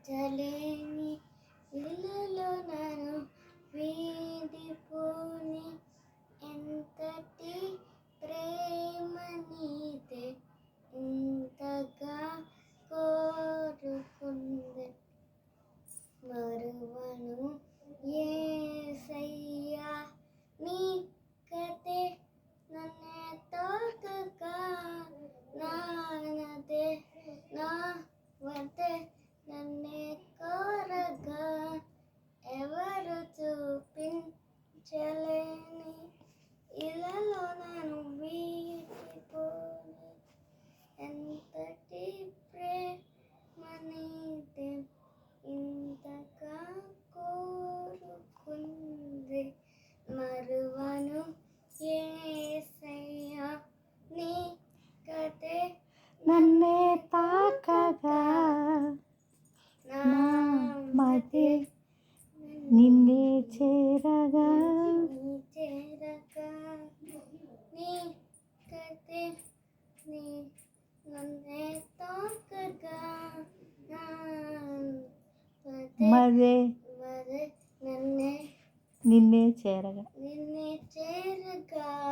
చూపించలేని ఇళ్ళలో నన్ను వీడిపోని ఎంతటి ప్రేమ నీదే ఇంతగా కోరుకుంది మరువను ఏసయ్యా నీ కతే నన్నే తాకగా నానదే నా వదే నన్నే కోరగా ఎవరు చూపించలేని ఇలాలో నన్ను వీడిపోని. ఎంతటి ప్రేమ నీదే ఇంతగా కోరుకుంది. మరువను ఏసయ్యా నీ కతే నన్నే తాకగా. నా మదే నిన్నే చేరగా. నీ చేరగా. నీ కతే నీ నన్నే తాకగా. నా పదే మదే మదే నన్నే నిన్నే చేరగా. నిన్నే చేరగా.